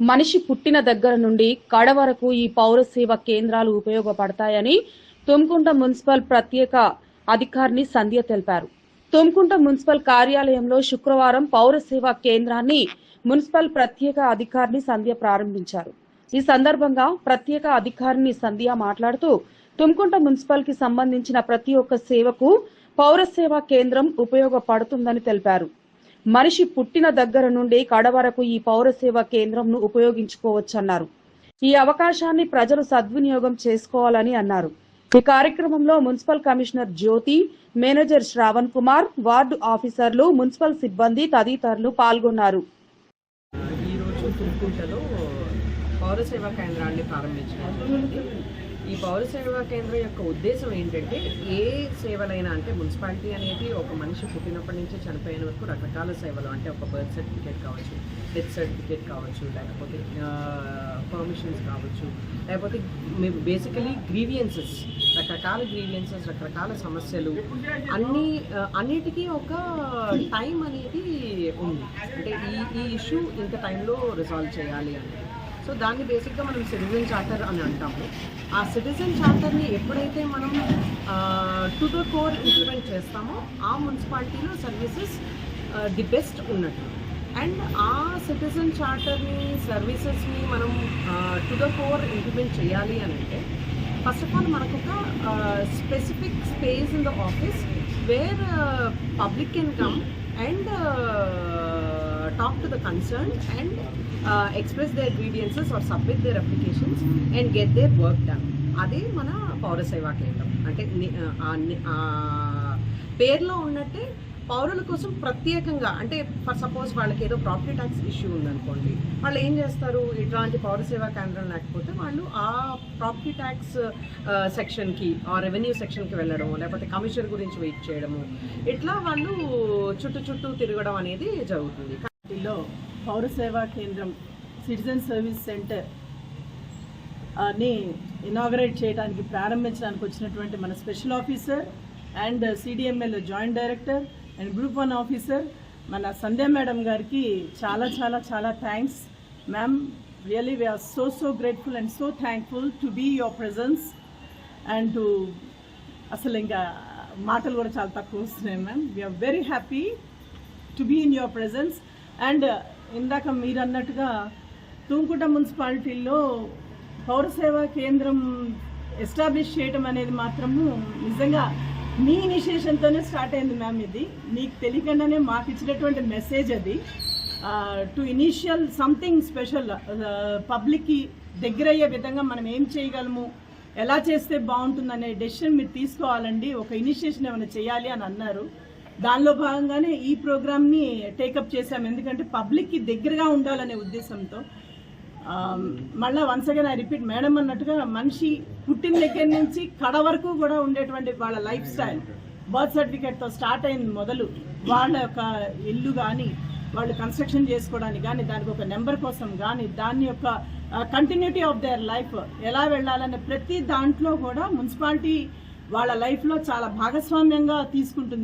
మనిషి పుట్టిన దగ్గర నుండి కడ వరకు ఈ పౌర సేవ కేంద్రాలు ఉపయోగపడతాయని తుమ్కుంట మున్సిపల్ ప్రత్యేక అధికారిని సంధ్య తెలిపారు. తుమ్కుంట మున్సిపల్ కార్యాలయంలో శుక్రవారం పౌర సేవా కేంద్రాన్ని మున్సిపల్ ప్రత్యేక అధికారిని సంధ్య ప్రారంభించారు. ఈ సందర్భంగా ప్రత్యేక అధికారిని సంధ్య మాట్లాడుతూ తుమ్కుంట మున్సిపల్కి సంబంధించిన ప్రతి ఒక్క సేవకు పౌర సేవా కేంద్రం ఉపయోగపడుతుందని తెలిపారు. మనిషి పుట్టిన దగ్గర నుండి కడ వరకు ఈ పౌర సేవా కేంద్రంను ఉపయోగించుకోవచ్చన్నారు. ఈ అవకాశాన్ని ప్రజలు సద్వినియోగం చేసుకోవాలని అన్నారు. ఈ కార్యక్రమంలో municipal commissioner Jyothi manager Shravan Kumar ward ఆఫీసర్లు మున్సిపల్ సిబ్బంది తదితరులు పాల్గొన్నారు. ఈరోజు పౌర సేవా కేంద్రాన్ని ప్రారంభించడం ఈ పౌర సేవా కేంద్రం యొక్క ఉద్దేశం ఏంటంటే ఏ సేవలైనా అంటే మున్సిపాలిటీ అనేది ఒక మనిషి పుట్టినప్పటి నుంచి చనిపోయిన వరకు రకరకాల సేవలు అంటే ఒక బర్త్ సర్టిఫికేట్ కావచ్చు డెత్ సర్టిఫికేట్ కావచ్చు లేకపోతే పర్మిషన్స్ కావచ్చు లేకపోతే బేసికలీ గ్రీవియన్సెస్ రకరకాల గ్రీవియన్సెస్ రకరకాల సమస్యలు అన్ని అన్నిటికీ ఒక టైం అనేది ఉంది. అంటే ఈ ఈ ఇష్యూ ఇంత టైంలో రిజాల్వ్ చేయాలి అని. సో దాన్ని బేసిక్గా మనం సిటిజన్ చార్టర్ అని అంటాము. ఆ సిటిజన్ చార్టర్ని ఎప్పుడైతే మనం టు ద కోర్ ఇంప్లిమెంట్ చేస్తామో ఆ మున్సిపాలిటీలో సర్వీసెస్ ది బెస్ట్ ఉన్నట్టు. అండ్ ఆ సిటిజన్ చార్టర్ని సర్వీసెస్ని మనం టు ద కోర్ ఇంప్లిమెంట్ చేయాలి అని అంటే ఫస్ట్ ఆఫ్ ఆల్ మనకు ఒక specific space in the office where public can come and talk to the concerned and uh, express their grievances or submit their applications and get their work done. అదే మన పౌర సేవా కేంద్రం. అంటే పేర్లో ఉన్నట్టే పౌరుల కోసం ప్రత్యేకంగా అంటే ఫర్ సపోజ్ వాళ్ళకి ఏదో ప్రాపర్టీ ట్యాక్స్ ఇష్యూ ఉందనుకోండి వాళ్ళు ఏం చేస్తారు? ఇట్లాంటి పౌర సేవా కేంద్రం లేకపోతే వాళ్ళు ఆ ప్రాపర్టీ ట్యాక్స్ సెక్షన్కి ఆ రెవెన్యూ సెక్షన్కి వెళ్ళడం లేకపోతే కమిషనర్ గురించి వెయిట్ చేయడము ఇట్లా వాళ్ళు చుట్టూ చుట్టూ తిరగడం అనేది జరుగుతుంది. లో పౌర సేవా కేంద్రం సిటిజన్ సర్వీస్ సెంటర్ని ఇనాగరేట్ చేయడానికి ప్రారంభించడానికి వచ్చినటువంటి మన special officer and CDML joint director and group one officer మన సంధ్య మేడం గారికి చాలా చాలా చాలా thanks ma'am really we are so so grateful and so thankful to be your presence and to అసలు ఇంకా మాటలు కూడా చాలా తక్కువ వస్తున్నాయి ma'am we are very happy to be in your presence and uh, ఇందాక మీరు అన్నట్టుగా తూంకుట మున్సిపాలిటీలో పౌర సేవా కేంద్రం ఎస్టాబ్లిష్ చేయడం అనేది మాత్రము నిజంగా మీ ఇనిషియేషన్తోనే స్టార్ట్ అయింది మ్యామ్ ఇది. మీకు తెలియకుండానే మాకు ఇచ్చినటువంటి మెసేజ్ అది. టు ఇనీషియల్ సంథింగ్ స్పెషల్ పబ్లిక్కి దగ్గర అయ్యే విధంగా మనం ఏం చేయగలము? ఎలా చేస్తే బాగుంటుందనే డెసిషన్ మీరు తీసుకోవాలండి. ఒక ఇనిషియేషన్ ఏమైనా చేయాలి అని అన్నారు. దానిలో భాగంగానే ఈ ప్రోగ్రామ్ని టేకప్ చేశాం. ఎందుకంటే పబ్లిక్కి దగ్గరగా ఉండాలనే ఉద్దేశంతో మళ్ళీ once again I repeat madam అన్నట్టుగా మనిషి పుట్టిన దగ్గర నుంచి కడ వరకు కూడా ఉండేటువంటి వాళ్ళ లైఫ్ స్టైల్ బర్త్ సర్టిఫికేట్తో స్టార్ట్ అయింది మొదలు వాళ్ళ యొక్క ఇల్లు కానీ వాళ్ళు కన్స్ట్రక్షన్ చేసుకోవడానికి కానీ దానికి ఒక నెంబర్ కోసం కానీ దాని యొక్క కంటిన్యూటీ ఆఫ్ దేర్ లైఫ్ ఎలా వెళ్ళాలనే ప్రతి దాంట్లో కూడా మున్సిపాలిటీ వాళ్ళ లైఫ్లో చాలా భాగస్వామ్యంగా తీసుకుంటుంది.